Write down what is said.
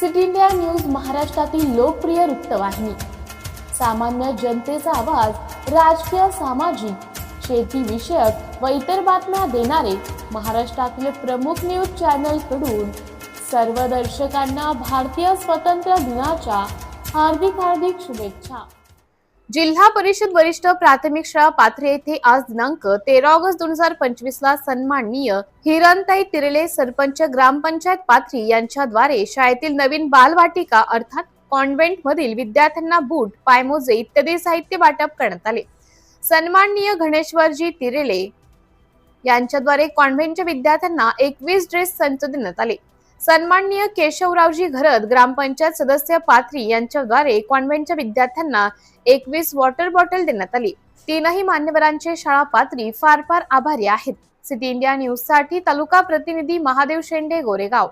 City India news महाराष्ट्रातील लोकप्रिय वृत्तवाहिनी. सामान्य जनतेचा आवाज राजकीय सामाजिक शेती विषयक व इतर बातम्या देणारे महाराष्ट्रातील प्रमुख न्यूज चॅनलकडून सर्व दर्शकांना भारतीय स्वातंत्र्य दिनाच्या हार्दिक हार्दिक शुभेच्छा. जिल्हा परिषद वरिष्ठ प्राथमिक शाळा पाथरे येथे आज दिनांक तेरा ऑगस्ट दोन हजार पंचवीस ला सन्माननीय हिरणताई तिरले सरपंच ग्रामपंचायत पाथरी यांच्याद्वारे शाळेतील नवीन बालवाटिका अर्थात कॉन्व्हेंट मधील विद्यार्थ्यांना बूट पायमोजे इत्यादी साहित्य वाटप करण्यात आले. सन्माननीय गणेश्वरजी तिरेले यांच्याद्वारे कॉन्व्हेंटच्या विद्यार्थ्यांना एकवीस ड्रेस संच देण्यात आले. सन्माननीय केशवरावजी घरत ग्रामपंचायत सदस्य पाथरी यांच्याद्वारे कॉन्व्हेंटच्या विद्यार्थ्यांना एकवीस वॉटर बॉटल देण्यात आली. तीनही मान्यवरांचे शाळा पात्री फार फार आभारी आहेत. सिटी इंडिया न्यूजसाठी तालुका प्रतिनिधी महादेव शेंडे गोरेगाव.